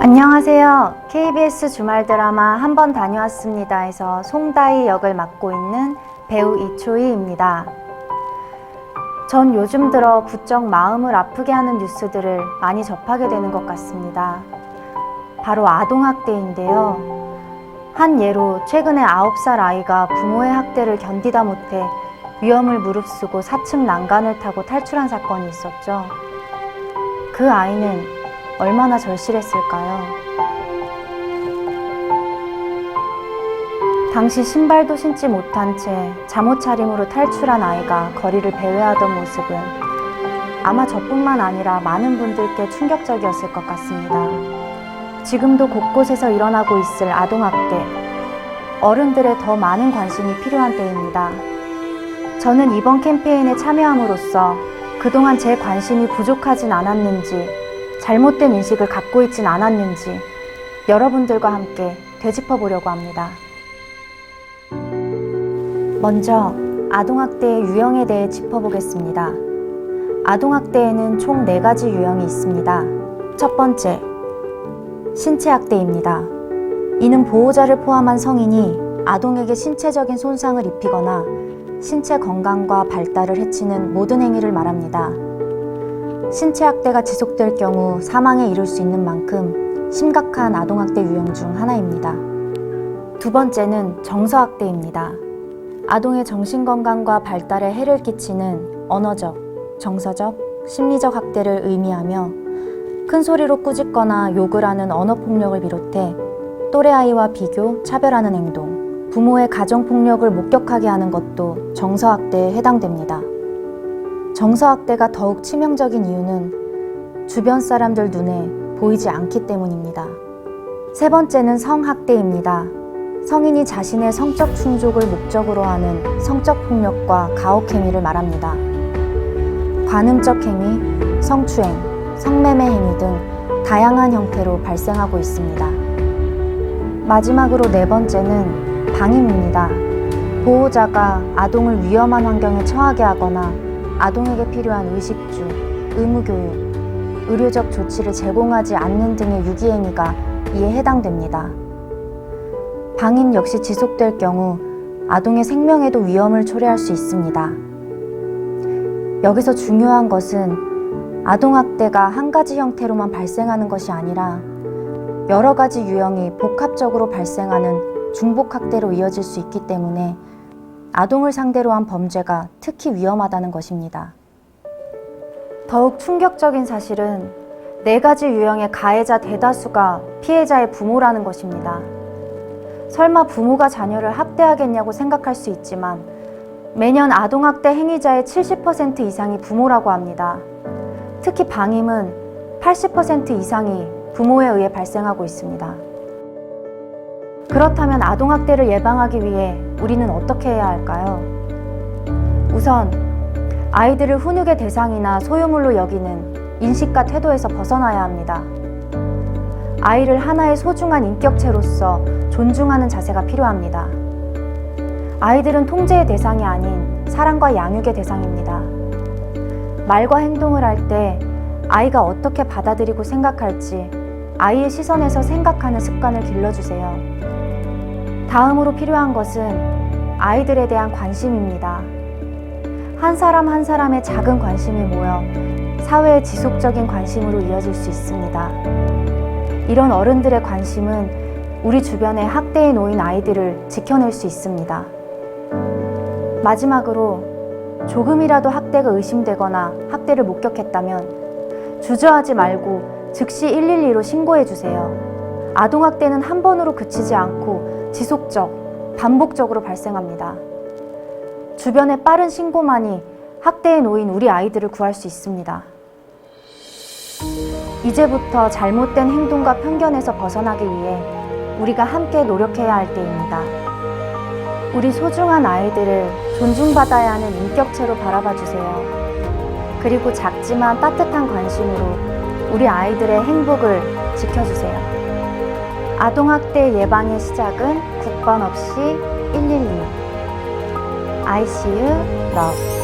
안녕하세요. KBS 주말 드라마 한 번 다녀왔습니다에서 송다희 역을 맡고 있는 배우 이초희입니다. 전 요즘 들어 부쩍 마음을 아프게 하는 뉴스들을 많이 접하게 되는 것 같습니다. 바로 아동학대인데요. 한 예로 최근에 9살 아이가 부모의 학대를 견디다 못해 위험을 무릅쓰고 4층 난간을 타고 탈출한 사건이 있었죠. 그 아이는 얼마나 절실했을까요? 당시 신발도 신지 못한 채 잠옷 차림으로 탈출한 아이가 거리를 배회하던 모습은 아마 저뿐만 아니라 많은 분들께 충격적이었을 것 같습니다. 지금도 곳곳에서 일어나고 있을 아동학대, 어른들의 더 많은 관심이 필요한 때입니다. 저는 이번 캠페인에 참여함으로써 그동안 제 관심이 부족하진 않았는지, 잘못된 인식을 갖고 있진 않았는지 여러분들과 함께 되짚어 보려고 합니다. 먼저 아동학대의 유형에 대해 짚어보겠습니다. 아동학대에는 총 네가지 유형이 있습니다. 첫 번째, 신체학대입니다. 이는 보호자를 포함한 성인이 아동에게 신체적인 손상을 입히거나 신체 건강과 발달을 해치는 모든 행위를 말합니다. 신체 학대가 지속될 경우 사망에 이를 수 있는 만큼 심각한 아동학대 유형 중 하나입니다. 두 번째는 정서학대입니다. 아동의 정신건강과 발달에 해를 끼치는 언어적, 정서적, 심리적 학대를 의미하며 큰 소리로 꾸짖거나 욕을 하는 언어폭력을 비롯해 또래 아이와 비교, 차별하는 행동, 부모의 가정폭력을 목격하게 하는 것도 정서학대에 해당됩니다. 정서학대가 더욱 치명적인 이유는 주변 사람들 눈에 보이지 않기 때문입니다. 세 번째는 성학대입니다. 성인이 자신의 성적 충족을 목적으로 하는 성적 폭력과 가혹 행위를 말합니다. 관음적 행위, 성추행, 성매매 행위 등 다양한 형태로 발생하고 있습니다. 마지막으로 네 번째는 방임입니다. 보호자가 아동을 위험한 환경에 처하게 하거나 아동에게 필요한 의식주, 의무교육, 의료적 조치를 제공하지 않는 등의 유기행위가 이에 해당됩니다. 방임 역시 지속될 경우 아동의 생명에도 위험을 초래할 수 있습니다. 여기서 중요한 것은 아동학대가 한 가지 형태로만 발생하는 것이 아니라 여러 가지 유형이 복합적으로 발생하는 중복학대로 이어질 수 있기 때문에 아동을 상대로 한 범죄가 특히 위험하다는 것입니다. 더욱 충격적인 사실은 네 가지 유형의 가해자 대다수가 피해자의 부모라는 것입니다. 설마 부모가 자녀를 학대하겠냐고 생각할 수 있지만 매년 아동학대 행위자의 70% 이상이 부모라고 합니다. 특히 방임은 80% 이상이 부모에 의해 발생하고 있습니다. 그렇다면 아동학대를 예방하기 위해 우리는 어떻게 해야 할까요? 우선 아이들을 훈육의 대상이나 소유물로 여기는 인식과 태도에서 벗어나야 합니다. 아이를 하나의 소중한 인격체로서 존중하는 자세가 필요합니다. 아이들은 통제의 대상이 아닌 사랑과 양육의 대상입니다. 말과 행동을 할 때 아이가 어떻게 받아들이고 생각할지 아이의 시선에서 생각하는 습관을 길러주세요. 다음으로 필요한 것은 아이들에 대한 관심입니다. 한 사람 한 사람의 작은 관심이 모여 사회의 지속적인 관심으로 이어질 수 있습니다. 이런 어른들의 관심은 우리 주변의 학대에 놓인 아이들을 지켜낼 수 있습니다. 마지막으로 조금이라도 학대가 의심되거나 학대를 목격했다면 주저하지 말고 즉시 112로 신고해 주세요. 아동학대는 한 번으로 그치지 않고 지속적, 반복적으로 발생합니다. 주변의 빠른 신고만이 학대에 놓인 우리 아이들을 구할 수 있습니다. 이제부터 잘못된 행동과 편견에서 벗어나기 위해 우리가 함께 노력해야 할 때입니다. 우리 소중한 아이들을 존중받아야 하는 인격체로 바라봐 주세요. 그리고 작지만 따뜻한 관심으로 우리 아이들의 행복을 지켜주세요. 아동학대 예방의 시작은 국번 없이 112. ICU Love.